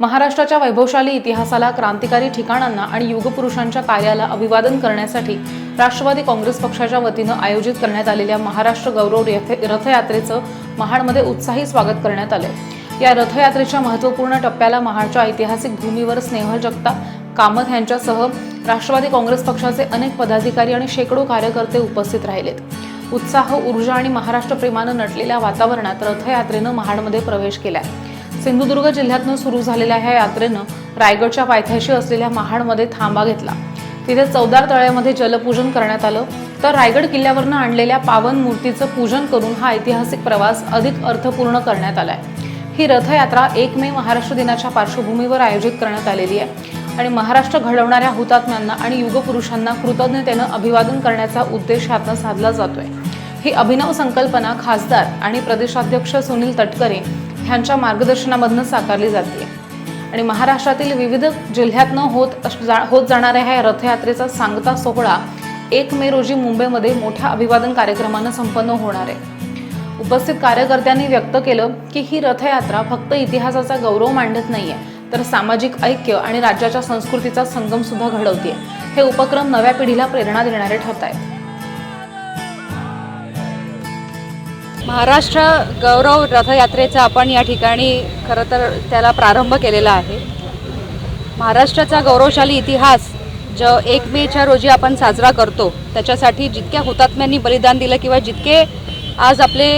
महाराष्ट्राच्या वैभवशाली इतिहासाला क्रांतिकारी ठिकाणांना आणि युगपुरुषांच्या कार्याला अभिवादन करण्यासाठी राष्ट्रवादी काँग्रेस पक्षाच्या वतीनं आयोजित करण्यात आलेल्या महाराष्ट्र गौरव रथयात्रेचं महाडमध्ये उत्साही स्वागत करण्यात आलं या रथयात्रेच्या महत्त्वपूर्ण टप्प्याला महाडच्या ऐतिहासिक भूमीवर स्नेहल जगताप कामत यांच्यासह राष्ट्रवादी काँग्रेस पक्षाचे अनेक पदाधिकारी आणि शेकडो कार्यकर्ते उपस्थित राहिलेत. उत्साह ऊर्जा आणि महाराष्ट्र प्रेमानं नटलेल्या वातावरणात रथयात्रेनं महाडमध्ये प्रवेश केलाय. सिंधुदुर्ग जिल्ह्यातनं सुरू झालेल्या ह्या यात्रेनं रायगडच्या पायथ्याशी असलेल्या महाडमध्ये थांबा घेतला. तिथे चौदार तळ्यामध्ये जलपूजन करण्यात आलं. तर रायगड किल्ल्यावरनं आणलेल्या पावन मूर्तीचं पूजन करून हा ऐतिहासिक प्रवास अधिक अर्थपूर्ण करण्यात आलाय. ही रथयात्रा एक मे महाराष्ट्र दिनाच्या पार्श्वभूमीवर आयोजित करण्यात आलेली आहे. आणि महाराष्ट्र घडवणाऱ्या हुतात्म्यांना आणि युगपुरुषांना कृतज्ञतेनं अभिवादन करण्याचा उद्देश ह्यातनं साधला जातोय. ही अभिनव संकल्पना खासदार आणि प्रदेशाध्यक्ष सुनील तटकरे ह्यांच्या मार्गदर्शनामधनं साकारली जाते. आणि महाराष्ट्रातील विविध जिल्ह्यातनं होत जा- होत जाणाऱ्या ह्या रथयात्रेचा सांगता सोहळा एक मे रोजी मुंबईमध्ये मोठ्या अभिवादन कार्यक्रमानं संपन्न होणार आहे. उपस्थित कार्यकर्त्यांनी व्यक्त केलं की ही रथयात्रा फक्त इतिहासाचा गौरव मांडत नाहीये तर सामाजिक ऐक्य आणि राज्याच्या संस्कृतीचा संगम सुद्धा घडवते हे उपक्रम नव्या पिढीला प्रेरणा देणारे ठरत आहेत महाराष्ट्र गौरव रथयात्रेचा आपण या ठिकाणी खरं तर त्याला प्रारंभ केलेला आहे. महाराष्ट्राचा गौरवशाली इतिहास जो एक मेच्या रोजी आपण साजरा करतो त्याच्यासाठी जितक्या हुतात्म्यांनी बलिदान दिलं किंवा जितके आज आपले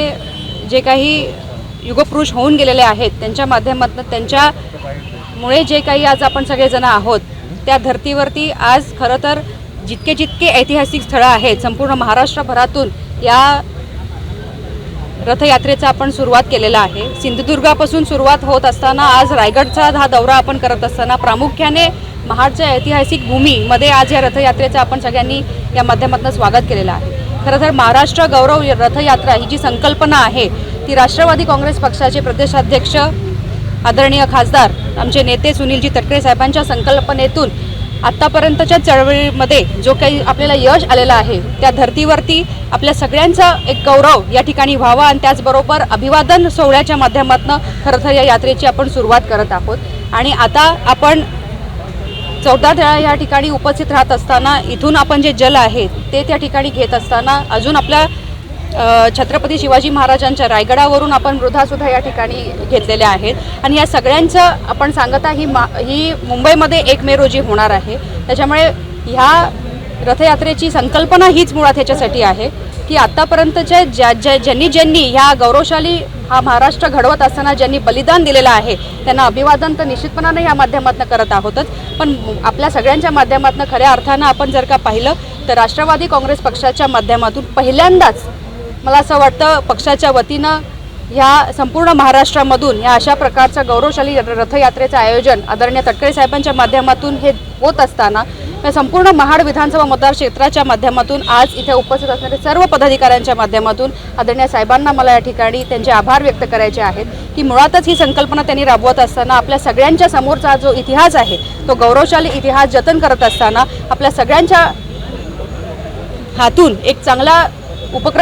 जे काही युगपुरुष होऊन गेलेले आहेत त्यांच्या माध्यमातून त्यांच्यामुळे जे काही आज आपण सगळेजण आहोत त्या धर्तीवरती आज खरं तर जितके जितके ऐतिहासिक स्थळं आहेत संपूर्ण महाराष्ट्रभरातून या रथयात्रेचा आपण सुरुवात केलेला आहे. सिंधुदुर्गापासून सुरुवात होत असताना आज रायगडचा हा दौरा आपण करत असताना प्रामुख्याने महाडच्या ऐतिहासिक भूमीमध्ये आज या रथयात्रेचं आपण सगळ्यांनी या माध्यमातून स्वागत केलेलं आहे. खरं तर महाराष्ट्र गौरव रथयात्रा ही जी संकल्पना आहे ती राष्ट्रवादी काँग्रेस पक्षाचे प्रदेशाध्यक्ष आदरणीय खासदार आमचे नेते सुनीलजी तटकरे साहेबांच्या संकल्पनेतून आत्तापर्यंतच्या चळवळीमध्ये जो काही आपल्याला यश आलेलं आहे त्या धर्तीवरती आपल्या सगळ्यांचा एक गौरव या ठिकाणी व्हावा आणि त्याचबरोबर अभिवादन सोहळ्याच्या माध्यमातून खरं तर या यात्रेची आपण सुरुवात करत आहोत. आणि आता आपण चौदा वेळा या ठिकाणी उपस्थित राहत असताना इथून आपण जे जल आहे ते त्या ठिकाणी घेत असताना अजून आपल्या छत्रपती शिवाजी महाराजांच्या रायगडावरून आपण वृद्धासुद्धा या ठिकाणी घेतलेल्या आहेत. आणि या सगळ्यांचं आपण सांगता ही मा ही मुंबईमध्ये एक मे रोजी होणार आहे. त्याच्यामुळे ह्या रथयात्रेची संकल्पना हीच मुळात ह्याच्यासाठी आहे की आत्तापर्यंतच्या ज्या ज्या ज्यांनी ज्यांनी ह्या गौरवशाली हा महाराष्ट्र घडवत असताना ज्यांनी बलिदान दिलेलं आहे त्यांना अभिवादन तर निश्चितपणाने ह्या माध्यमातून करत आहोतच. पण आपल्या सगळ्यांच्या माध्यमातून खऱ्या अर्थानं आपण जर का पाहिलं तर राष्ट्रवादी काँग्रेस पक्षाच्या माध्यमातून पहिल्यांदाच मला असं वाटतं पक्षाच्या वतीनं ह्या संपूर्ण महाराष्ट्रामधून या अशा प्रकारचं गौरवशाली रथयात्रेचं आयोजन आदरणीय तटकरे साहेबांच्या माध्यमातून हे होत असताना या संपूर्ण महाड विधानसभा मतदार क्षेत्राच्या माध्यमातून आज इथे उपस्थित असणाऱ्या सर्व पदाधिकाऱ्यांच्या माध्यमातून आदरणीय साहेबांना मला या ठिकाणी त्यांचे आभार व्यक्त करायचे आहेत की मुळातच ही संकल्पना त्यांनी राबवत असताना आपल्या सगळ्यांच्या समोरचा जो इतिहास आहे तो गौरवशाली इतिहास जतन करत असताना आपल्या सगळ्यांच्या हातून एक चांगला उपक्रम